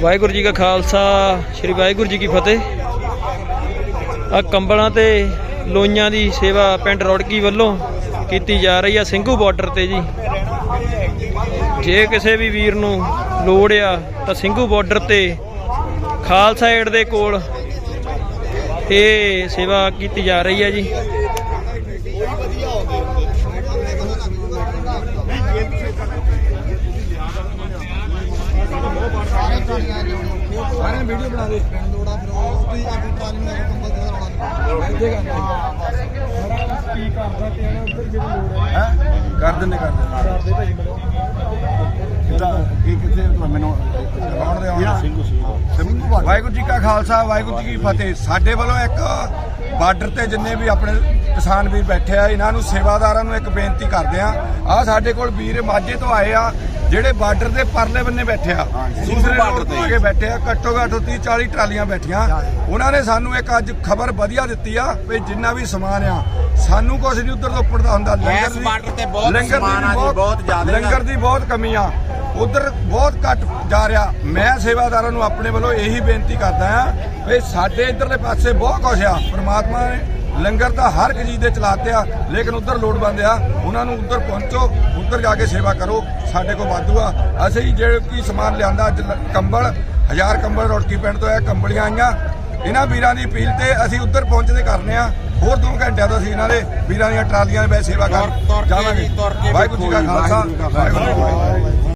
ਵਾਹਿਗੁਰੂ ਜੀ ਕਾ ਖਾਲਸਾ, ਸ੍ਰੀ ਵਾਹਿਗੁਰੂ ਜੀ ਕੀ ਫਤਿਹ। ਆ ਕੰਬਲਾਂ ਤੇ ਲੋਈਆਂ ਦੀ ਸੇਵਾ ਪਿੰਡ ਰੋੜਕੀ ਵੱਲੋਂ ਕੀਤੀ ਜਾ ਰਹੀ ਆ, ਸਿੰਘੂ ਬਾਰਡਰ ਤੇ ਜੀ। ਜੇ ਕਿਸੇ ਵੀ ਵੀਰ ਨੂੰ ਲੋੜ ਆ, ਤਾਂ ਸਿੰਘੂ ਬਾਰਡਰ ਤੇ ਖਾਲਸਾ ਏਡ ਦੇ ਕੋਲ ਇਹ ਸੇਵਾ ਕੀਤੀ ਜਾ ਰਹੀ ਹੈ ਜੀ। ਸਾਰੇ ਵੀਡੀਓ ਬਣਾ ਦੇ। ਲੋੜਾ ਫਿਰ ਉਹ ਤੁਸੀਂ ਆਪਣੀ ਟਰਾਲੀ ਨੂੰ ਕੰਬਲ ਤੇ ਲਾਉਣਾ ਦੇਗਾ ਕੀ ਕਰਦਾ ਤੇ ਇਹਨਾਂ ਉੱਧਰ ਜਿਹੜੀ ਲੋੜ ਹੈ ਕਰ ਦਿੰਨੇ ਕਰ ਦਿੰਨੇ ਕਰਦੇ ਭਾਈ ਮੈਨੂੰ ਕਿੱਦਾਂ ਕੀ ਕਿੱਥੇ ਮੈਨੂੰ ਆਉਣ ਦੇ ਆਉਣ ਸਿੰਘੂ ਵਾਹਿਗੁਰੂ ਜੀ ਕਾ ਖਾਲਸਾ ਵਾਹਿਗੁਰੂ ਜੀ ਕੀ ਫਤਿਹ। ਸਾਡੇ ਵੱਲੋਂ ਇੱਕ ਬਾਰਡਰ ਤੇ ਜਿੰਨੇ ਵੀ ਆਪਣੇ ਕਿਸਾਨ ਵੀਰ ਬੈਠੇ ਆ ਇਹਨਾਂ ਨੂੰ ਸੇਵਾਦਾਰਾਂ ਨੂੰ ਇੱਕ ਬੇਨਤੀ ਕਰਦੇ ਆ। ਆ ਸਾਡੇ ਕੋਲ ਵੀਰ ਮਾਝੇ ਤੋਂ ਆਏ ਆ ਜਿਹੜੇ ਬਾਰਡਰ ਦੇ ਪਰਲੇ ਬੰਨੇ ਬੈਠੇ ਆ ਦੂਸਰੇ ਬਾਰਡਰ ਤੇ ਅੱਗੇ ਬੈਠੇ ਆ ਘੱਟੋ ਘੱਟ 30 40 ਟਰਾਲੀਆਂ ਬੈਠੀਆਂ। ਉਹਨਾਂ ਨੇ ਸਾਨੂੰ ਇੱਕ ਅੱਜ ਖਬਰ ਵਧੀਆ ਦਿੱਤੀ ਆ ਵੀ ਜਿੰਨਾ ਵੀ ਸਮਾਨ ਆ ਸਾਨੂੰ ਕੁਝ ਨਹੀਂ ਉਧਰ ਤੋਂ ਉੱਪੜਦਾ ਹੁੰਦਾ। ਤੇ ਬਹੁਤ ਲੰਗਰ ਦੀ ਸਮਾਨ ਆ ਜੀ, ਬਹੁਤ ਜ਼ਿਆਦਾ। ਲੰਗਰ ਦੀ ਬਹੁਤ ਕਮੀ ਆ। ਉਧਰ ਬਹੁਤ ਘੱਟ ਜਾ ਰਿਹਾ। ਮੈਂ ਸੇਵਾਦਾਰਾਂ ਨੂੰ ਆਪਣੇ ਵੱਲੋਂ ਇਹੀ ਬੇਨਤੀ ਕਰਦਾ ਆ ਵੀ ਸਾਡੇ ਇਧਰਲੇ ਪਾਸੇ ਬਹੁਤ ਕੁਛ ਆ। ਪ੍ਰਮਾਤਮਾ ਨੇ ਲੰਗਰ ਤਾਂ ਹਰ ਇੱਕ ਚੀਜ਼ ਦੇ ਚਲਾਤੇ ਆ ਲੇਕਿਨ ਉਧਰ ਲੋੜਵੰਦ ਆ ਉਹਨਾਂ ਨੂੰ ਉਧਰ ਪਹੁੰਚੋ ਉਧਰ ਜਾ ਕੇ ਸੇਵਾ ਕਰੋ ਸਾਡੇ ਕੋਲ ਵਾਧੂ ਆ। ਅਸੀਂ ਜਿਹੜੇ ਕੀ ਸਮਾਨ ਲਿਆਂਦਾ ਕੰਬਲ ਹਜ਼ਾਰ ਕੰਬਲ ਰੋਟਕੀ ਪਿੰਡ ਤੋਂ ਇਹ ਕੰਬਲੀਆਂ ਆਈਆਂ। ਇਹਨਾਂ ਵੀਰਾਂ ਦੀ ਅਪੀਲ ਤੇ ਅਸੀਂ ਉਧਰ ਪਹੁੰਚਦੇ ਕਰਨੇ ਆ। ਹੋਰ 2 ਘੰਟਿਆਂ ਤੋਂ ਅਸੀਂ ਇਹਨਾਂ ਦੇ ਵੀਰਾਂ ਦੀਆਂ ਟਰਾਲੀਆਂ ਦੇ ਵਿੱਚ ਸੇਵਾ ਕਰ ਜਾਵਾਂਗੇ। ਵਾਹਿਗੁਰੂ ਜੀ ਕਾ ਖਾਲਸਾ ਵਾਹਿਗੁਰੂ ਜੀ ਕੀ ਫਤਿਹ।